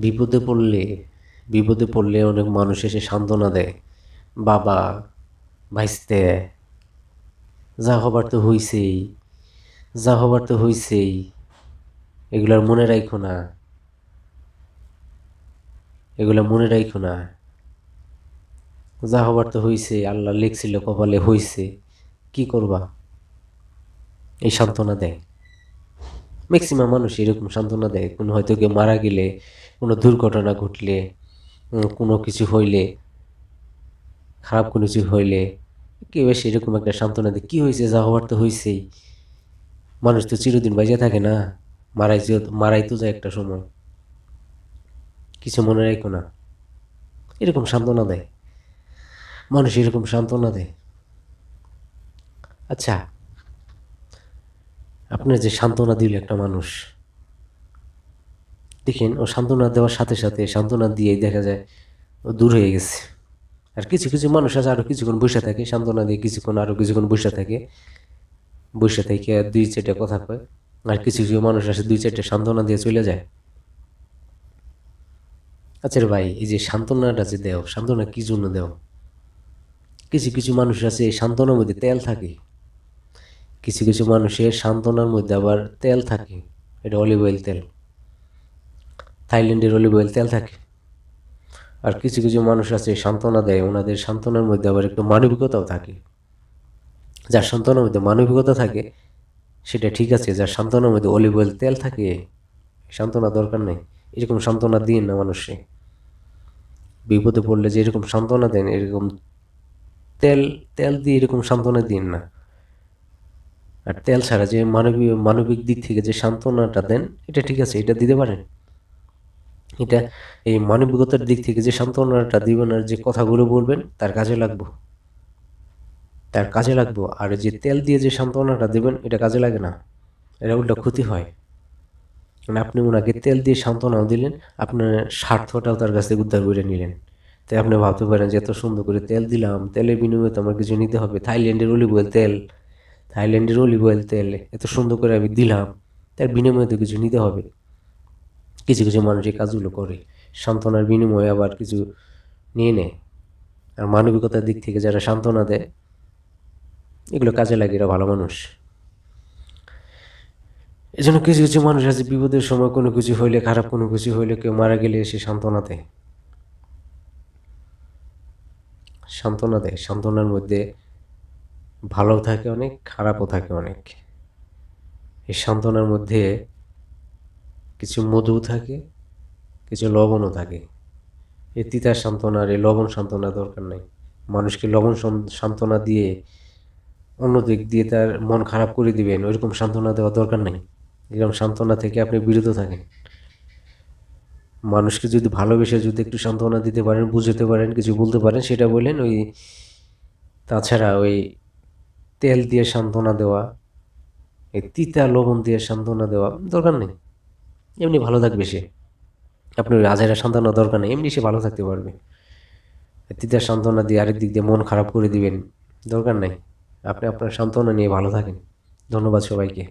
বিপদে পড়লে বিপদে পড়লে অনেক মানুষ এসে সান্ত্বনা দেয়। বাবা, ভাইস্তে, যা হবার তো হইছেই, যা হবার তো হইছেই, এগুলার মনে রাখো না। এগুলা মনে রাখো না। যা হবার তো হইছে, আল্লাহ লিখছিল কপালে হইছে, কি করবা? এই সান্ত্বনা দেয়। ম্যাক্সিমাম মানুষ এরকম সান্ত্বনা দেয়। কোনো হয়তো কেউ মারা গেলে কোনো দুর্ঘটনা ঘটলে কোনো কিছু হইলে খারাপ কোনো কিছু হইলে কেউ এসে এরকম একটা সান্ত্বনা দেয়। কী হয়েছে যা হওয়ার তো হয়েছেই মানুষ তো চিরদিন বাজে থাকে না। মারাই যে- মারাই তো যায় একটা সময়। কিছু মনে রাখো না। এরকম সান্ত্বনা দেয়। মানুষ এরকম সান্ত্বনা দেয়। আচ্ছা আপনার যে সান্ত্বনা দিল একটা মানুষ, দেখেন ও সান্ত্বনা দেওয়ার সাথে সাথে সান্ত্বনা দিয়েই দেখা যায় ও দূর হয়ে গেছে। আর কিছু কিছু মানুষ আছে আরও কিছুক্ষণ বসে থাকে, সান্ত্বনা দিয়ে কিছুক্ষণ আরও কিছুক্ষণ বসে থাকে, বসে থেকে দুই চারটে কথা কয়, আর কিছু কিছু মানুষ আছে দুই চারটে সান্ত্বনা দিয়ে চলে যায়। আচ্ছা ভাই, এই যে সান্ত্বনাটা যে দেও, সান্ত্বনা কি জন্য দেও? কিছু কিছু মানুষ আছে এই সান্ত্বনার মধ্যে তেল থাকে। কিছু কিছু মানুষের সান্ত্বনার মধ্যে আবার তেল থাকে। এটা অলিভ অয়েল তেল। থাইল্যান্ডের অলিভ অয়েল তেল থাকে। আর কিছু কিছু মানুষ আছে, সান্ত্বনা দেয়, ওনাদের সান্ত্বনার মধ্যে আবার একটু মানবিকতাও থাকে। যার সান্ত্বনার মধ্যে মানবিকতা থাকে, সেটা ঠিক আছে, যার সান্ত্বনার মধ্যে অলিভ অয়েল তেল থাকে, সান্ত্বনা দরকার নেই। এরকম সান্ত্বনা দিন না মানুষে বিপদে পড়লে যে এরকম সান্ত্বনা দেন, এরকম তেল তেল দিয়ে এরকম সান্ত্বনা দিন না। আর তেল ছাড়া যে মানবিক মানবিক দিক থেকে যে সান্ত্বনাটা দেন, এটা ঠিক আছে, এটা দিতে পারেন। এটা এই মানবিকতার দিক থেকে যে সান্ত্বনাটা দিবেন আর যে কথাগুলো বলবেন, তার কাজে লাগবো। তার কাজে লাগবো। আর যে তেল দিয়ে যে সান্ত্বনাটা দেবেন, এটা কাজে লাগে না। এটা উল্টা ক্ষতি হয়। মানে আপনি ওনাকে তেল দিয়ে সান্ত্বনাও দিলেন, আপনার স্বার্থটাও তার কাছ থেকে উদ্ধার করে নিলেন। তাই আপনি ভাবতে পারেন যে এত সুন্দর করে তেল দিলাম, তেলের বিনিময়ে তো আমার কিছু নিতে হবে। থাইল্যান্ডের অলিভ তেল থাইল্যান্ডের অলিভ অয়েল তেল এত সুন্দর করে আমি দিলাম, তার বিনিময়ে তো কিছু নিতে হবে। কিছু কিছু মানুষ এই কাজগুলো করে, সান্ত্বনার বিনিময়ে আবার কিছু নিয়ে নেয়। আর মানবিকতার দিক থেকে যারা সান্ত্বনা দেয়, এগুলো কাজে লাগে, এরা ভালো মানুষ। এই জন্য কিছু কিছু মানুষ আছে, বিপদের সময় কোনো কিছু হইলে, খারাপ কোনো কিছু হইলে কেউ মারা গেলে এসে সান্ত্বনা দেয়। সান্ত্বনা দেয়, সান্ত্বনার মধ্যে ভালো থাকে অনেক, খারাপও থাকে অনেক। এই সান্ত্বনার মধ্যে কিছু মধু থাকে, কিছু লবণও থাকে। এই তিতার সান্ত্বনা আর এই লবণ সান্ত্বনা দরকার নাই। মানুষকে লবণ সান্ত্বনা দিয়ে অন্য দিক দিয়ে তার মন খারাপ করে দিবেন, ওইরকম সান্ত্বনা দেওয়া দরকার নেই। এরকম সান্ত্বনা থেকে আপনি বিরত থাকেন। মানুষকে যদি ভালোবেসে যদি একটু সান্ত্বনা দিতে পারেন, বুঝতে পারেন, কিছু বলতে পারেন, সেটা বলেন ওই, তাছাড়া ওই তেল দিয়ে সান্ত্বনা দেওয়া, এই তিতা লবণ দিয়ে সান্ত্বনা দেওয়া, দরকার নেই। এমনি ভালো থাকবে সে। আপনি ওই আজেরা সান্ত্বনা দরকার নেই, এমনি সে ভালো থাকতে পারবে। তিতা সান্ত্বনা দিয়ে আরেক দিক দিয়ে মন খারাপ করে দিবেন, দরকার নেই। আপনি আপনার সান্ত্বনা নিয়ে ভালো থাকেন। ধন্যবাদ সবাইকে।